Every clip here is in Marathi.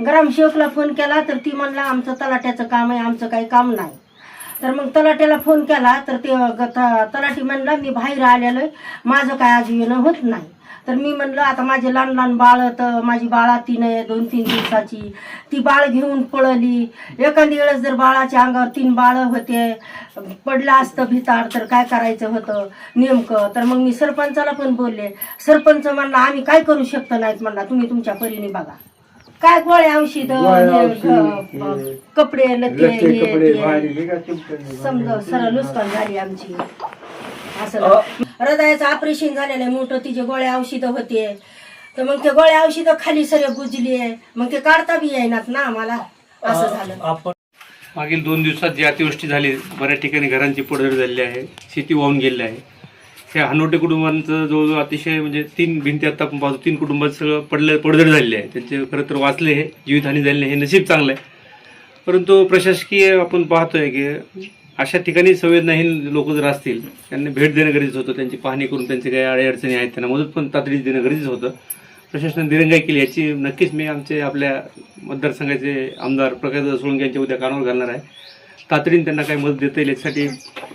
ग्रामसेवकला फोन केला तर ती म्हणला आमचं तलाट्याचं काम आहे आमचं काही काम नाही. तर मग तलाट्याला फोन केला तर ते ग- त- तलाठी म्हणला मी बाहेर आलेलो आहे माझं काय आज येणं होत नाही. तर मी म्हणलं आता माझे लहान लहान बाळ तर माझी बाळा तीन आहे दोन तीन दिवसाची. ती बाळ घेऊन पळली. एखादी वेळेस जर बाळाच्या अंगावर तीन बाळं होते पडलं असतं भिताड तर काय करायचं होतं? नेमकं. तर मग मी सरपंचाला पण बोलले. सरपंच म्हणला आम्ही काय करू शकतो नाहीत म्हणला तुम्ही तुमच्या परीने बघा. काय गोळ्या औषध गोळ्या, औषध, कपडे लते लत्ते हे, कपडे ते. भारी हे का तुमचं? समजा सरळ नुकसान झाली आमची. असं. हृदयाचं ऑपरेशन झालेलं आहे मोठं तिचे गोळ्या औषधं होते. तर मग ते गोळ्या औषधं खाली सगळे बुजली आहे. मग ते काढता बी येईनात ना आम्हाला. असं झालं. मागील दोन दिवसात जी अतिवृष्टी झाली बऱ्याच ठिकाणी घरांची पडझड झालेली आहे शेती वाहून गेलेली आहे. ह्या हनोटे कुटुंबांचं जवळजवळ अतिशय म्हणजे तीन भिंती आता बाजू पाहतो. तीन कुटुंबात सगळं पडलं पडझड झालेली आहे. त्यांचे खरं तर वाचले हे जीवितहानी झाली हे नशीब चांगलं आहे. परंतु प्रशासकीय आपण पाहतोय की अशा ठिकाणी संवेदनाहीन लोक जर असतील त्यांनी भेट देणं गरजेचं होतं. त्यांची पाहणी करून त्यांचे काही अडीअडचणी आहेत त्यांना मदत पण तातडीच देणं गरजेचं होतं. प्रशासनाने दिरंगाई केली. याची नक्कीच मी आमचे आपल्या मतदारसंघाचे आमदार प्रकाश सोळंके यांच्या उद्या कानावर घालणार आहे. तातडीने त्यांना काही मदत देता येईल. यासाठी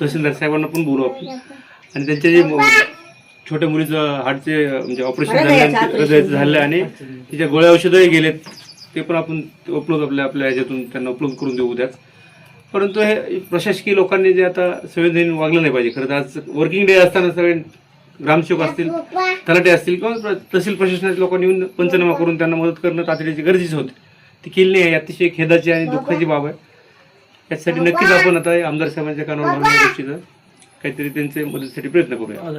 तहसीलदार साहेबांना पण बोलू आपण. आणि त्यांच्या जे छोट्या मुलीचं हार्टचे म्हणजे ऑपरेशन झालं हृदयाचं झालं आणि तिच्या गोळ्या औषधंही गेलेत. ते पण आपण उपलब्ध आपल्या आपल्या ह्याच्यातून त्यांना उपलब्ध करून देऊ उद्याच. परंतु हे प्रशासकीय लोकांनी जे आता संवेदन वागलं नाही पाहिजे. खरं तर आज वर्किंग डे असताना सगळे ग्रामसेवक असतील तलाटे असतील किंवा तहसील प्रशासनाच्या लोकांनी येऊन पंचनामा करून त्यांना मदत करणं तातडीची गरजेचे होते. ती केली नाही. ही अतिशय खेदाची आणि दुःखाची बाब आहे. यासाठी नक्कीच आपण आता आमदार साहेबांच्या कानावर गोष्टीचं काहीतरी त्यांचे मदतीसाठी प्रयत्न करूया.